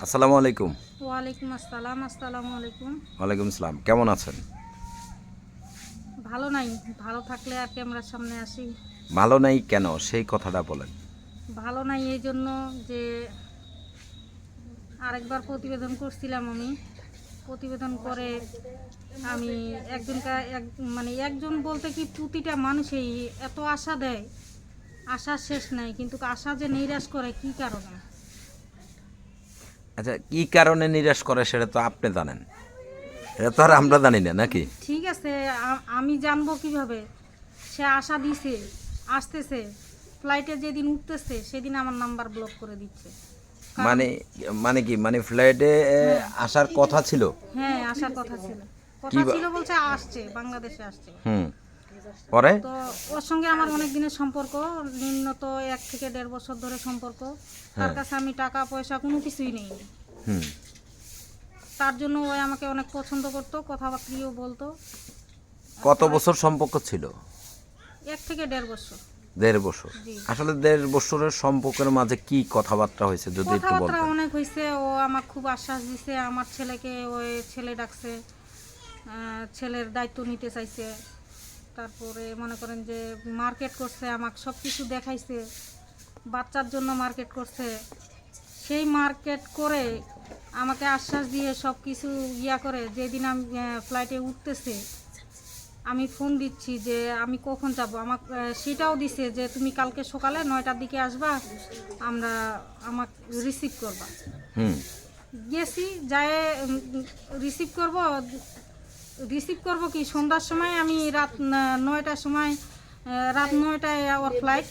আসসালামু আলাইকুম। ওয়ালাইকুম আসসালাম আসসালামু আলাইকুম। ওয়ালাইকুম আসসালাম কেমন আছেন? ভালো নাই ভালো থাকলে আর ক্যামেরার সামনে আসি। ভালো নাই কেন? সেই কথাটা বলেন। ভালো নাই এই জন্য যে আরেকবার প্রতিবেদন করছিলাম আমি। প্রতিবেদন করে আমি একজনকে এক মানে একজন বলতে কি প্রতিটা মানুষই এত আশা দেয় আশা শেষ নাই কিন্তু আশা যে নিরাশ করে কি কারণে? আচ্ছা কি কারণে নিরাশ করে সেটা তো আপনি জানেন। এটা তো আর আমরা জানি না নাকি? ঠিক আছে আমি জানব কীভাবে? সে আশা দিছে আসতেছে। ফ্লাইটে যেদিন উঠতেছে সেদিন আমার নাম্বার ব্লক করে দিচ্ছে। মানে মানে কি? মানে ফ্লাইটে আসার কথা ছিল? হ্যাঁ আসার কথা ছিল। কথা ছিল বলছে আসছে বাংলাদেশে আসছে। হুম। পরে? তো ওর সঙ্গে আমার অনেক দিনের সম্পর্ক নিম্নত এক থেকে দেড় বছর ধরে সম্পর্ক। তার কাছে আমি টাকা পয়সা কোনো কিছুই নেই। হুম। তার জন্য ওই আমাকে অনেক পছন্দ করতো কথাবার্তিও বলতো। কত বছর সম্পর্ক ছিল? এক থেকে দেড় বছর। দেড় বছর। আসলে দেড় বছরের সম্পর্কের মাঝে কি কথাবার্তা হয়েছে যদি একটু কথাবার্তা অনেক হয়েছে ও আমার খুব আশ্বাস দিছে আমার ছেলেকে ওই ছেলে ডাকছে ছেলের দায়িত্ব নিতে চাইছে। তারপরে মনে করেন যে মার্কেট করছে আমাকে সব কিছু দেখাইছে বাচ্চার জন্য মার্কেট করছে। সেই মার্কেট করে আমাকে আশ্বাস দিয়ে সব কিছু ইয়া করে যেদিন আমি ফ্লাইটে উঠতেছে আমি ফোন দিচ্ছি যে আমি কখন যাব। আমাকে সেটাও দিছে যে তুমি কালকে সকালে নয়টার দিকে আসবা আমরা আমাকে রিসিভ করবা। গেছি যায় রিসিভ করব রিসিভ করব কি? সন্ধ্যার সময় আমি রাত নয়টার সময় রাত নয়টায় ওর ফ্লাইট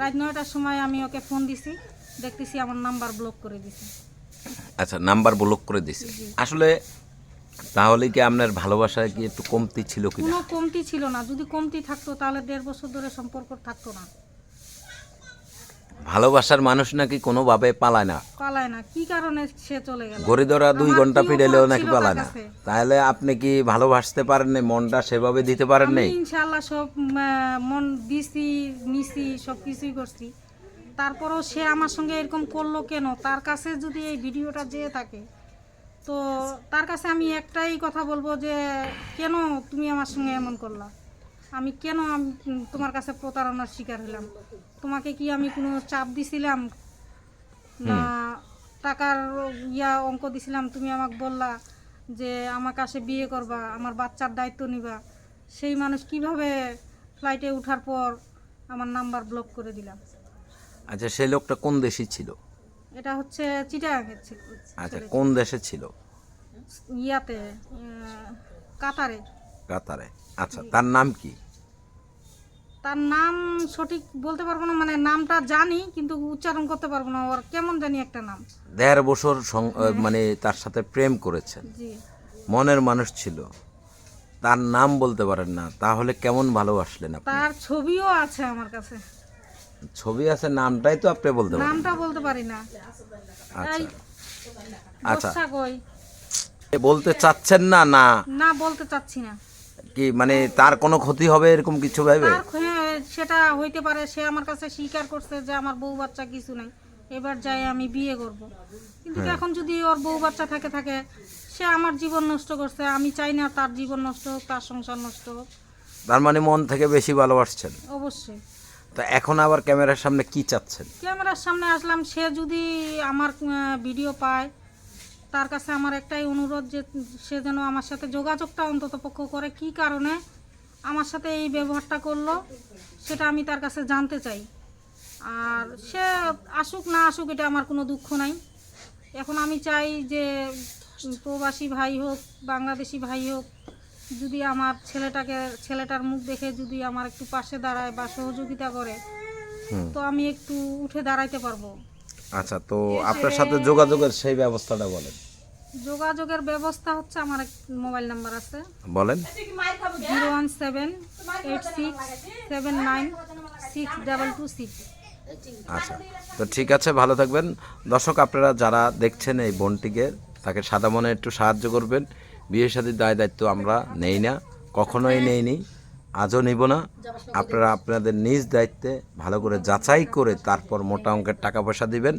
রাত নয়টার সময় আমি ওকে ফোন দিছি। দেখতেছি আমার নাম্বার ব্লক করে দিছি। আচ্ছা নাম্বার ব্লক করে দিছে। আসলে তাহলে কি আপনার ভালোবাসায় কি একটু কমতি ছিল কি কোনো কমতি ছিল না। যদি কমতি থাকতো তাহলে দেড় বছর ধরে সম্পর্ক থাকতো না। ভালোবাসার মানুষ নাকি কোনোভাবে পালায় না। পালায় না। কি কারণে সে চলে গেল? গড়ি ধরা দুই ঘণ্টা অপরাধ নাকি পালায় না। তাহলে আপনি কি ভালোবাসতে পারেন নাই? মনটা সেভাবে দিতে পারেন নাই? ইনশাল্লাহ সব মন দিছি নিছি সব কিছুই করছি। তারপরেও সে আমার সঙ্গে এরকম করল কেন? তার কাছে যদি এই ভিডিওটা যেয়ে থাকে তো তার কাছে আমি একটাই কথা বলব যে কেন তুমি আমার সঙ্গে এমন করলা? আমি কেন আমি তোমার কাছে প্রতারণার শিকার হলাম? তোমাকে কি আমি কোনো চাপ দিছিলাম? না টাকার ইয়া অঙ্ক দিছিলাম তুমি আমাকে বললা যে আমার কাছে বিয়ে করবা আমার বাচ্চার দায়িত্ব নিবা। সেই মানুষ কীভাবে ফ্লাইটে ওঠার পর আমার নাম্বার ব্লক করে দিলাম? আচ্ছা সেই লোকটা কোন দেশে ছিল? এটা হচ্ছে চিটাগাঙের ছিল। আচ্ছা কোন দেশে ছিল? ইয়াতে কাতারে। কাতারে। আচ্ছা তার নাম কি? তার নাম সঠিক বলতে পারব না মানে নামটা জানি কিন্তু উচ্চারণ করতে পারব না। ওর কেমন জানি একটা নাম। দেড় বছর মানে তার সাথে প্রেম করেছেন। মনের মানুষ ছিল। তার নাম বলতে পারেন না তাহলে কেমন ভালোবাসলেন আপনি? তার ছবিও আছে আমার কাছে। ছবি আছে নামটাই তো আপনি বলতে পারেন। নামটা বলতে পারি না। আচ্ছা। আচ্ছা। বলতে চাচ্ছেন না না? না বলতে চাচ্ছি না। কি মানে তার কোনো ক্ষতি হবে এরকম কিছু ভাবে? সেটা হইতে পারে সে আমার কাছে স্বীকার করছে যে আমার বউ বাচ্চা কিছু নাই এবার যাই আমি বিয়ে করব। কিন্তু হ্যাঁ। এখন যদি ওর বউ বাচ্চা থাকে থাকে সে আমার জীবন নষ্ট করছে আমি চাই না তার জীবন নষ্ট হোক তার সংসার নষ্ট হোক। তার মানে মন থেকে বেশি ভালোবাসছেন? অবশ্যই। তো এখন আবার ক্যামেরার সামনে কি চাচ্ছেন? ক্যামেরার সামনে আসলাম সে যদি আমার ভিডিও পায় তার কাছে আমার একটাই অনুরোধ যে সে যেন আমার সাথে যোগাযোগটা অন্তত পক্ষ করে কি কারণে? আমার সাথে এই ব্যবহারটা করল সেটা আমি তার কাছে জানতে চাই। আর সে আসুক না আসুক এটা আমার কোনো দুঃখ নাই। এখন আমি চাই যে প্রবাসী ভাই হোক বাংলাদেশি ভাই হোক যদি আমার ছেলেটাকে ছেলেটার মুখ দেখে যদি আমার একটু পাশে দাঁড়ায় বা সহযোগিতা করে তো আমি একটু উঠে দাঁড়াইতে পারব। আচ্ছা তো আপনার সাথে যোগাযোগের সেই ব্যবস্থাটা বলেন। যোগাযোগের ব্যবস্থা হচ্ছে আমার এক মোবাইল নাম্বার আছে। বলেন। Zero one seven eight six seven nine six double two six. আচ্ছা তো ঠিক আছে ভালো থাকবেন। দর্শক আপনারা যারা দেখছেন এই বোনটিকে তাকে সাদা মনে একটু সাহায্য করবেন। বিয়ে শাদীর দায় দায়িত্ব আমরা নেই না কখনোই নেইনি। আজও নিব না। আপনারা আপনাদের নিজ দায়িত্বে ভালো করে যাচাই করে তারপর মোটা অঙ্কের টাকা পয়সা দিবেন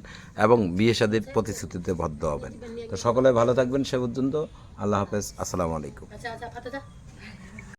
এবং বিয়ে সাদীর প্রতিশ্রুতিতে বদ্ধ হবেন। তো সকলে ভালো থাকবেন, সে পর্যন্ত আল্লাহ হাফেজ। আসসালামু আলাইকুম।